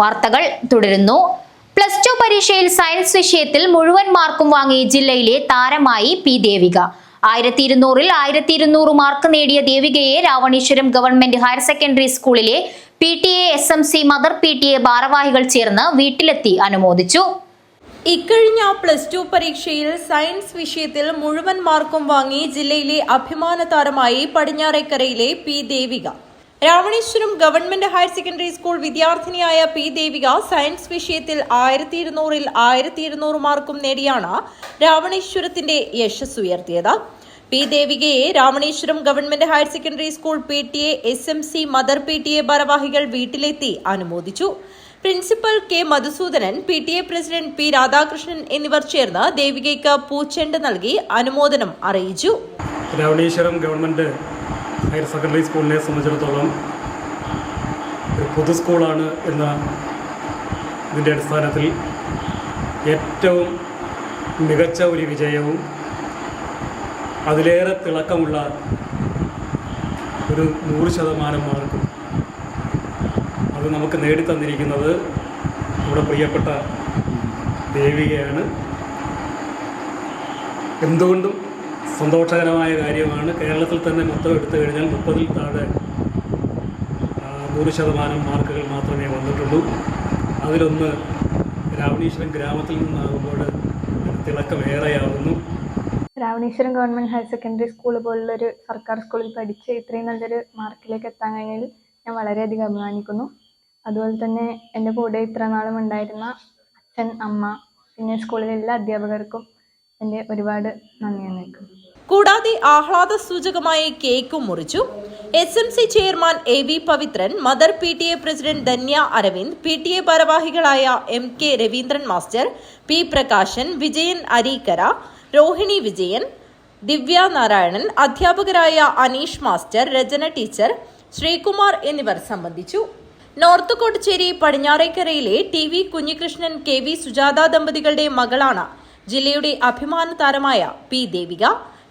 വാർത്തകൾ തുടരുന്നു. Plus two പരീക്ഷയിൽ സയൻസ് വിഷയത്തിൽ മുഴുവൻ മാർക്കും വാങ്ങി ജില്ലയിലെ താരമായി പി ദേവിക. ആയിരത്തി ഇരുന്നൂറിൽ ആയിരത്തി ഇരുന്നൂറ് മാർക്ക് നേടിയ ദേവികയെ രാവണീശ്വരം ഗവൺമെന്റ് ഹയർ സെക്കൻഡറി സ്കൂളിലെ P T A S M C mother P T A ഭാരവാഹികൾ ചേർന്ന് വീട്ടിലെത്തി അനുമോദിച്ചു. ഇക്കഴിഞ്ഞ പ്ലസ് ടു പരീക്ഷയിൽ സയൻസ് വിഷയത്തിൽ മുഴുവൻ മാർക്കും വാങ്ങി ജില്ലയിലെ അഭിമാന താരമായി പടിഞ്ഞാറേക്കരയിലെ P Devika. Ravaneswaram government higher secondary school വിദ്യാർത്ഥിനിയായ P Devika science വിഷയത്തിൽ ആയിരത്തി ഇരുന്നൂറിൽ ആയിരത്തി ഇരുന്നൂറ് മാർക്കും നേടിയാണ് രാവണേശ്വരത്തിന്റെ യശസ് ഉയർത്തിയത് P ദേവികയെ Ramaneswaram government higher secondary school P T A S M C mother P T A ഭാരവാഹികൾ വീട്ടിലെത്തി അനുമോദിച്ചു. Principal K Madhusudanan P T A president P Radhakrishnan എന്നിവർ ചേർന്ന് ദേവികയ്ക്ക് പൂച്ചെണ്ട് നൽകി അനുമോദനം അറിയിച്ചു. രാവണീശ്വരം ഗവൺമെന്റ് ഹയർ സെക്കൻഡറി സ്കൂളിനെ സംബന്ധിച്ചിടത്തോളം ഒരു പൊതു സ്കൂളാണ് എന്ന ഇതിന്റെ അടിസ്ഥാനത്തിൽ ഏറ്റവും മികച്ച ഒരു വിജയവും അതിലേറെ തിളക്കമുള്ള ഒരു നൂറ് ശതമാനം മാർക്കും അത് നമുക്ക് നേടിത്തന്നിരിക്കുന്നത് നമ്മുടെ പ്രിയപ്പെട്ട ദേവികയാണ്. എന്തുകൊണ്ടും സന്തോഷകരമായ കാര്യമാണ്. കേരളത്തിൽ തന്നെ മൊത്തം എടുത്തു കഴിഞ്ഞാൽ മുപ്പതിൽ താഴെ നൂറ് ശതമാനം മാർക്കുകൾ മാത്രമേ വന്നിട്ടുള്ളൂ. അതിലൊന്ന് രാവണീശ്വരം ഗ്രാമത്തിൽ നിന്നാകുമ്പോൾ തിളക്കമേറെയാവുന്നു Ravaneswaram government higher secondary school പോലുള്ളൊരു സർക്കാർ സ്കൂളിൽ പഠിച്ച് ഇത്രയും നല്ലൊരു മാർക്കിലേക്ക് എത്താൻ കഴിഞ്ഞതിൽ ഞാൻ വളരെയധികം അഭിമാനിക്കുന്നു. അതുപോലെ തന്നെ എന്റെ കൂടെ ഇത്ര നാളും ഉണ്ടായിരുന്ന അച്ഛൻ അമ്മ പിന്നെ സ്കൂളിലെ എല്ലാ അധ്യാപകർക്കും എന്റെ ഒരുപാട് നന്ദി അറിയിക്കുന്നു കൂടാതെ ആഹ്ലാദ സൂചകമായി കേക്കും മുറിച്ചു. S M C chairman A V Pavithran mother P T A president Dhanya Aravind P T A ഭാരവാഹികളായ M K Raveendran master P Prakashan Vijayan Areekkara Rohini Vijayan Divya Narayanan അധ്യാപകരായ അനീഷ് മാസ്റ്റർ രചന ടീച്ചർ ശ്രീകുമാർ എന്നിവർ സംബന്ധിച്ചു. North Kottachery പടിഞ്ഞാറേക്കരയിലെ T V Kunhikrishnan K V Sujatha ദമ്പതികളുടെ മകളാണ് ജില്ലയുടെ അഭിമാന താരമായ P Devika.